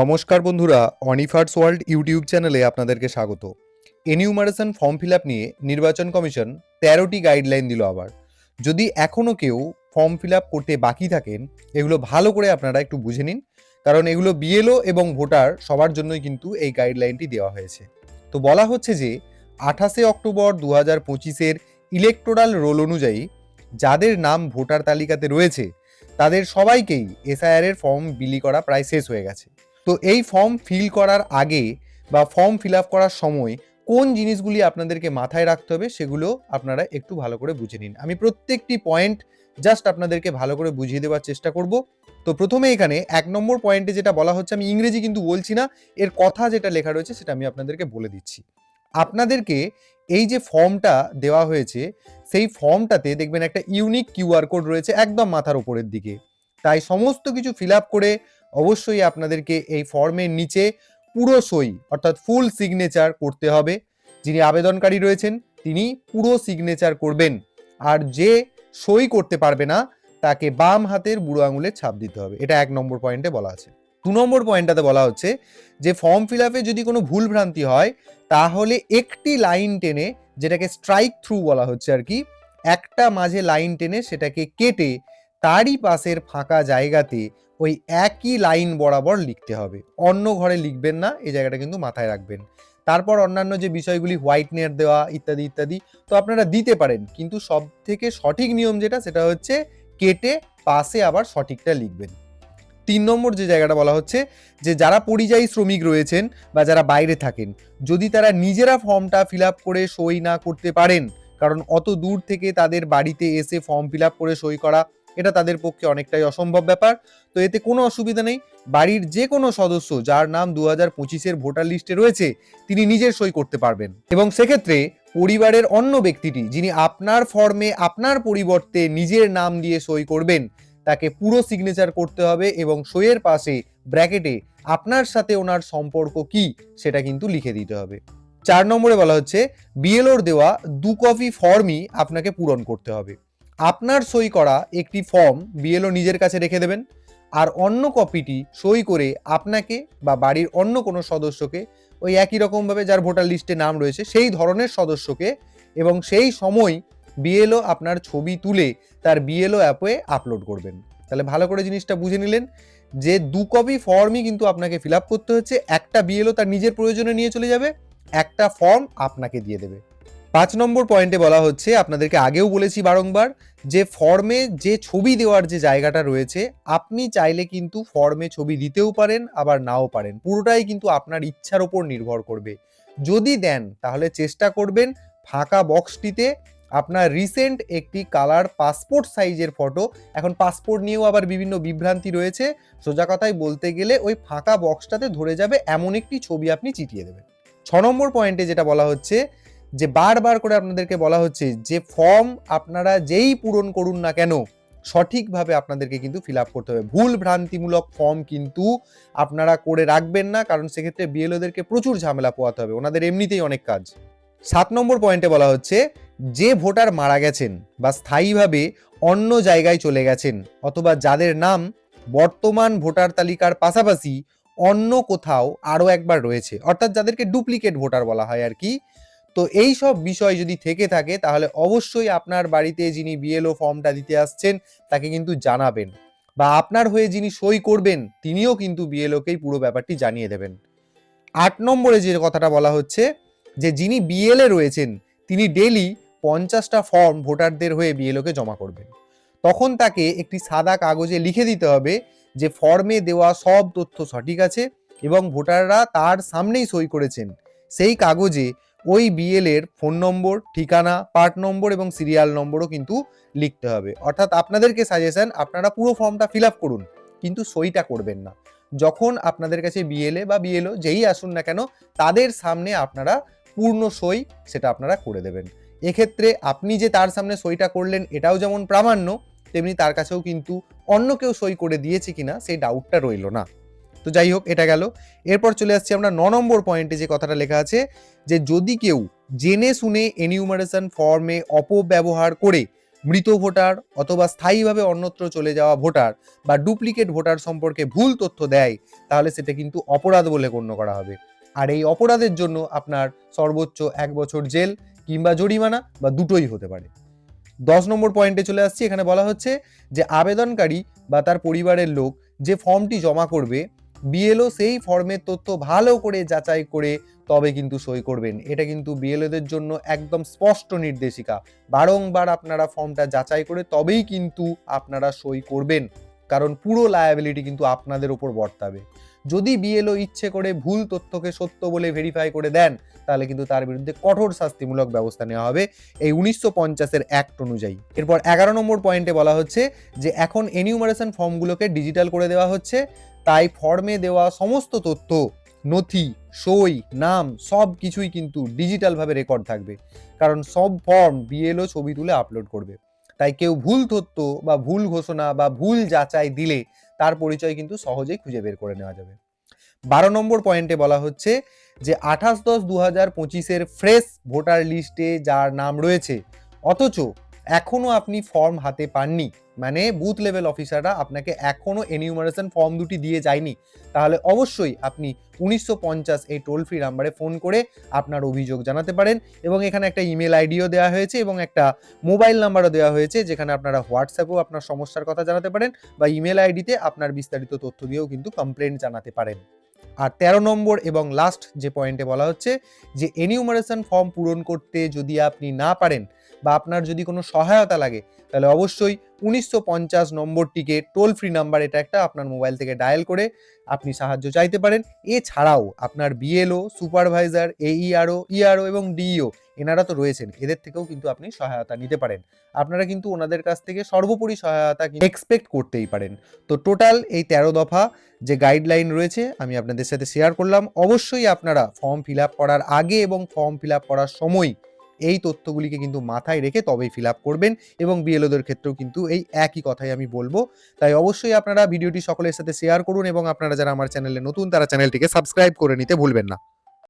নমস্কার বন্ধুরা অনিফার্স world YouTube চ্যানেলে আপনাদেরকে স্বাগত। এনিউমারেশন ফর্ম ফিল আপ নিয়ে নির্বাচন কমিশন তেরোটি গাইডলাইন দিল আবার। যদি এখনও কেউ ফর্ম ফিল আপ করতে বাকি থাকেন, এগুলো ভালো করে আপনারা একটু বুঝে নিন, কারণ এগুলো বিএলও এবং ভোটার সবার জন্যই কিন্তু এই গাইডলাইনটি দেওয়া হয়েছে। তো বলা হচ্ছে যে, আঠাশে অক্টোবর দু হাজার পঁচিশের ইলেকটোরাল রোল অনুযায়ী যাদের নাম ভোটার তালিকাতে রয়েছে, তাদের সবাইকেই এসআইআর এর ফর্ম বিলি করা প্রায় শেষ হয়ে গেছে। তো এই ফর্ম ফিল করার আগে বা ফর্ম ফিল আপ করার সময় কোন জিনিসগুলি আপনাদেরকে মাথায় রাখতে হবে সেগুলো আপনারা একটু ভালো করে বুঝে নিন। আমি প্রত্যেকটি পয়েন্ট জাস্ট আপনাদেরকে ভালো করে বুঝিয়ে দেওয়ার চেষ্টা করব। তো প্রথমে এখানে এক নম্বর পয়েন্টে যেটা বলা হচ্ছে, আমি ইংরেজি কিন্তু বলছি না, এর কথা যেটা লেখা রয়েছে সেটা আমি আপনাদেরকে বলে দিচ্ছি। আপনাদেরকে এই যে ফর্মটা দেওয়া হয়েছে, সেই ফর্মটাতে দেখবেন একটা ইউনিক কিউআর কোড রয়েছে একদম মাথার ওপরের দিকে। তাই সমস্ত কিছু ফিল আপ করে অবশ্যই আপনাদেরকে এই ফর্মের নিচে পুরো সই, অর্থাৎ ফুল সিগনেচার করতে হবে। যিনি আবেদনকারী রয়েছেন, তিনি পুরো সিগনেচার করবেন। আর যে সই করতে পারবে না, তাকে বাম হাতের বুড়ো আঙুলের ছাপ দিতে হবে। এটা এক নম্বর পয়েন্টে বলা আছে। দু নম্বর পয়েন্টটাতে বলা হচ্ছে যে ফর্ম ফিল আপে যদি কোনো ভুল ভ্রান্তি হয়, তাহলে একটি লাইন টেনে, যেটাকে স্ট্রাইক থ্রু বলা হচ্ছে আর কি, একটা মাঝে লাইন টেনে সেটাকে কেটে, তারই পাশের ফাঁকা জায়গাতে ওই একই লাইন বরাবর লিখতে হবে। অন্য ঘরে লিখবেন না, এই জায়গাটা কিন্তু মাথায় রাখবেন। তারপর অন্যান্য যে বিষয়গুলি হোয়াইট নেট দেওয়া ইত্যাদি ইত্যাদি, তো আপনারা দিতে পারেন। কিন্তু সব থেকে সঠিক নিয়ম যেটা, সেটা হচ্ছে কেটে পাশে আবার সঠিকটা লিখবেন। তিন নম্বর যে জায়গাটা বলা হচ্ছে, যে যারা পরিযায়ী শ্রমিক রয়েছেন বা যারা বাইরে থাকেন, যদি তারা নিজেরা ফর্মটা ফিল আপ করে সই না করতে পারেন, কারণ অত দূর থেকে তাদের বাড়িতে এসে ফর্ম ফিল আপ করে সই করা এটা তাদের পক্ষে অনেকটাই অসম্ভব ব্যাপার। তো এতে কোনো অসুবিধা নেই। বাড়ির যে কোনো সদস্য যার নাম দু হাজার পঁচিশের ভোটার লিস্টে রয়েছে, তিনি নিজের সই করতে পারবেন। এবং সেক্ষেত্রে পরিবারের অন্য ব্যক্তিটি যিনি আপনার ফর্মে আপনার পরিবর্তে নিজের নাম দিয়ে সই করবেন, তাকে পুরো সিগনেচার করতে হবে এবং সইয়ের পাশে ব্র্যাকেটে আপনার সাথে ওনার সম্পর্ক কি সেটা কিন্তু লিখে দিতে হবে। চার নম্বরে বলা হচ্ছে বিএলওর দেওয়া দু কপি ফর্মই আপনাকে পূরণ করতে হবে। আপনার সই করা একটি ফর্ম বিএলও নিজের কাছে রেখে দেবেন আর অন্য কপিটি সই করে আপনাকে বা বাড়ির অন্য কোনো সদস্যকে ওই একই রকমভাবে যার ভোটার লিস্টে নাম রয়েছে সেই ধরনের সদস্যকে এবং সেই সময় বিএলও আপনার ছবি তুলে তার বিএলও অ্যাপে আপলোড করবেন। তাহলে ভালো করে জিনিসটা বুঝে নিলেন যে দু কপি ফর্মই কিন্তু আপনাকে ফিল করতে হচ্ছে। একটা বিএলও তার নিজের প্রয়োজনে নিয়ে চলে যাবে, একটা ফর্ম আপনাকে দিয়ে দেবে। পাঁচ নম্বর পয়েন্টে বলা হচ্ছে, আপনাদেরকে আগেও বলেছি বারংবার, যে ফর্মে যে ছবি দেওয়ার যে জায়গাটা রয়েছে, আপনি চাইলে কিন্তু ফর্মে ছবি দিতেও পারেন, আবার নাও পারেন। পুরোটাই কিন্তু আপনার ইচ্ছার ওপর নির্ভর করবে। যদি দেন, তাহলে চেষ্টা করবেন ফাঁকা বক্সটিতে আপনার রিসেন্ট একটি কালার পাসপোর্ট সাইজের ফটো এখন পাসপোর্ট নিয়েও আবার বিভিন্ন বিভ্রান্তি রয়েছে, সোজা কথায় বলতে গেলে ওই ফাঁকা বক্সটাতে ধরে যাবে এমন একটি ছবি আপনি চিটিয়ে দেবেন। ছ নম্বর পয়েন্টে যেটা বলা হচ্ছে যে বারবার করে আপনাদেরকে বলা হচ্ছে যে ফর্ম আপনারা যেই পূরণ করুন না কেন, সঠিকভাবে আপনাদেরকে কিন্তু ফিল আপ করতে হবে। ভুল ভ্রান্তিমূলক ফর্ম কিন্তু আপনারা করে রাখবেন না, কারণ সেক্ষেত্রে বিএলওদেরকে প্রচুর ঝামেলা পোয়াতে হবে। ওনাদের এমনিতেই অনেক কাজ। সাত নম্বর পয়েন্টে বলা হচ্ছে, যে ভোটার মারা গেছেন বা স্থায়ীভাবে অন্য জায়গায় চলে গেছেন অথবা যাদের নাম বর্তমান ভোটার তালিকার পাশাপাশি অন্য কোথাও আরও একবার রয়েছে, অর্থাৎ যাদেরকে ডুপ্লিকেট ভোটার বলা হয় আর কি তো এই সব বিষয় যদি থেকে থাকে, তাহলে অবশ্যই আপনার বাড়িতে যিনি বিএলও ফর্মটা দিতে আসছেন, তাকে কিন্তু জানাবেন। বা আপনার হয়ে যিনি সই করবেন, তিনিও কিন্তু বিএলওকেই পুরো ব্যাপারটি জানিয়ে দেবেন। আট নম্বরে যে কথাটা বলা হচ্ছে, যে যিনি বিএলএ রয়েছেন, তিনি ডেলি পঞ্চাশটা ফর্ম ভোটারদের হয়ে বিএলওকে জমা করবেন। তখন তাকে একটি সাদা কাগজে লিখে দিতে হবে যে ফর্মে দেওয়া সব তথ্য সঠিক আছে এবং ভোটাররা তার সামনেই সই করেছেন। সেই কাগজে ওই বিএল এর ফোন নম্বর, ঠিকানা পার্ট নম্বর এবং সিরিয়াল নম্বরও কিন্তু লিখতে হবে। অর্থাৎ আপনাদেরকে সাজেশন আপনারা পুরো ফর্মটা ফিল আপ করুন, কিন্তু সইটা করবেন না। যখন আপনাদের কাছে বিএলএ বা বিএলও যেই আসুন না কেন, তাদের সামনে আপনারা পূর্ণ সই সেটা আপনারা করে দেবেন। এক্ষেত্রে আপনি যে তার সামনে সইটা করলেন, এটাও যেমন প্রামাণ্য, তেমনি তার কাছেও কিন্তু অন্য কেউ সই করে দিয়েছে কিনা, সেই ডাউটটা রইল না। তো যাই হোক, এটা গেল। এরপর চলে আসছি আমরা ন নম্বর পয়েন্টে যে কথাটা লেখা আছে যে যদি কেউ জেনে শুনে এনিউমারেশন ফর্মে অপব্যবহার করে মৃত ভোটার অথবা স্থায়ীভাবে অন্যত্র চলে যাওয়া ভোটার বা ডুপ্লিকেট ভোটার সম্পর্কে ভুল তথ্য দেয়, তাহলে সেটা কিন্তু অপরাধ বলে গণ্য করা হবে। আর এই অপরাধের জন্য আপনার সর্বোচ্চ এক বছর জেল কিংবা জরিমানা বা দুটোই হতে পারে। দশ নম্বর পয়েন্টে চলে আসছি, এখানে বলা হচ্ছে যে আবেদনকারী বা তার পরিবারের লোক যে ফর্মটি জমা করবে বিএলও সেই ফর্মের তথ্য ভালো করে যাচাই করে তবে কিন্তু সই করবেন। এটা কিন্তু বিএলওদের জন্য একদম স্পষ্ট নির্দেশিকা। বারংবার আপনারা ফর্মটা যাচাই করে তবেই কিন্তু আপনারা সই করবেন। কারণ পুরো লায়াবিলিটি কিন্তু আপনাদের ওপর বর্তাবে। যদি বিএলও ইচ্ছে করে ভুল তথ্যকে সত্য বলে ভেরিফাই করে দেন, তাহলে কিন্তু তার বিরুদ্ধে কঠোর শাস্তিমূলক ব্যবস্থা নেওয়া হবে এই উনিশশো পঞ্চাশের অ্যাক্ট অনুযায়ী। এরপর এগারো নম্বর পয়েন্টে বলা হচ্ছে যে, এখন এনিউমারেশন ফর্মগুলোকে ডিজিটাল করে দেওয়া হচ্ছে। তাই ফর্মে দেওয়া সমস্ত তথ্য, নথি, সই, নাম সব কিছুই কিন্তু ডিজিটালভাবে রেকর্ড থাকবে। কারণ সব ফর্ম বিএলও ছবি তুলে আপলোড করবে। তাই কেউ ভুল তথ্য বা ভুল ঘোষণা বা ভুল যাচাই দিলে তার পরিচয় কিন্তু সহজেই খুঁজে বের করে নেওয়া যাবে। বারো নম্বর পয়েন্টে বলা হচ্ছে যে, আঠাশ দশ দু হাজার পঁচিশের ফ্রেশ ভোটার লিস্টে যার নাম রয়েছে, অথচ এখনও আপনি ফর্ম হাতে পাননি। মানে বুথ লেভেল অফিসাররা আপনাকে এখনও এনিউমারেশন ফর্ম দুটি দিয়ে যায়নি। তাহলে অবশ্যই আপনি উনিশশো পঞ্চাশ এই টোল ফ্রি নাম্বারে ফোন করে আপনার অভিযোগ জানাতে পারেন এবং এখানে একটা ইমেল আইডিও দেওয়া হয়েছে এবং একটা মোবাইল নাম্বারও দেওয়া হয়েছে যেখানে আপনারা হোয়াটসঅ্যাপেও আপনার সমস্যার কথা জানাতে পারেন বা ইমেল আইডিতে আপনার বিস্তারিত তথ্য দিয়েও কিন্তু কমপ্লেন জানাতে পারেন। আর তেরো নম্বর এবং লাস্ট যে পয়েন্টে বলা হচ্ছে যে এনিউমারেশন ফর্ম পূরণ করতে যদি আপনি না পারেন বা আপনার যদি কোনো সহায়তা লাগে, তাহলে অবশ্যই উনিশশো পঞ্চাশ নম্বরটিকে টোল ফ্রি নাম্বার এটা একটা আপনার মোবাইল থেকে ডায়াল করে আপনি সাহায্য চাইতে পারেন। এছাড়াও আপনার বিএলও সুপারভাইজার এইআরও ইআরও এবং ডিইও এনারা তো রয়েছেন, এদের থেকেও কিন্তু আপনি সহায়তা নিতে পারেন। আপনারা কিন্তু ওনাদের কাছ থেকে সর্বোপরি সহায়তা এক্সপেক্ট করতেই পারেন। তো টোটাল এই তেরো দফা যে গাইডলাইন রয়েছে, আমি আপনাদের সাথে শেয়ার করলাম। অবশ্যই আপনারা ফর্ম ফিল করার আগে এবং ফর্ম ফিল করার সময় এই তথ্যগুলিকে কিন্তু মাথায় রেখে তবেই ফিল আপ করবেন এবং বিএলওদের ক্ষেত্রেও কিন্তু এই একই কথাই আমি বলব। তাই অবশ্যই আপনারা ভিডিওটি সকলের সাথে শেয়ার করুন এবং আপনারা যারা আমার চ্যানেলে নতুন, তারা চ্যানেলটিকে সাবস্ক্রাইব করে নিতে ভুলবেন না।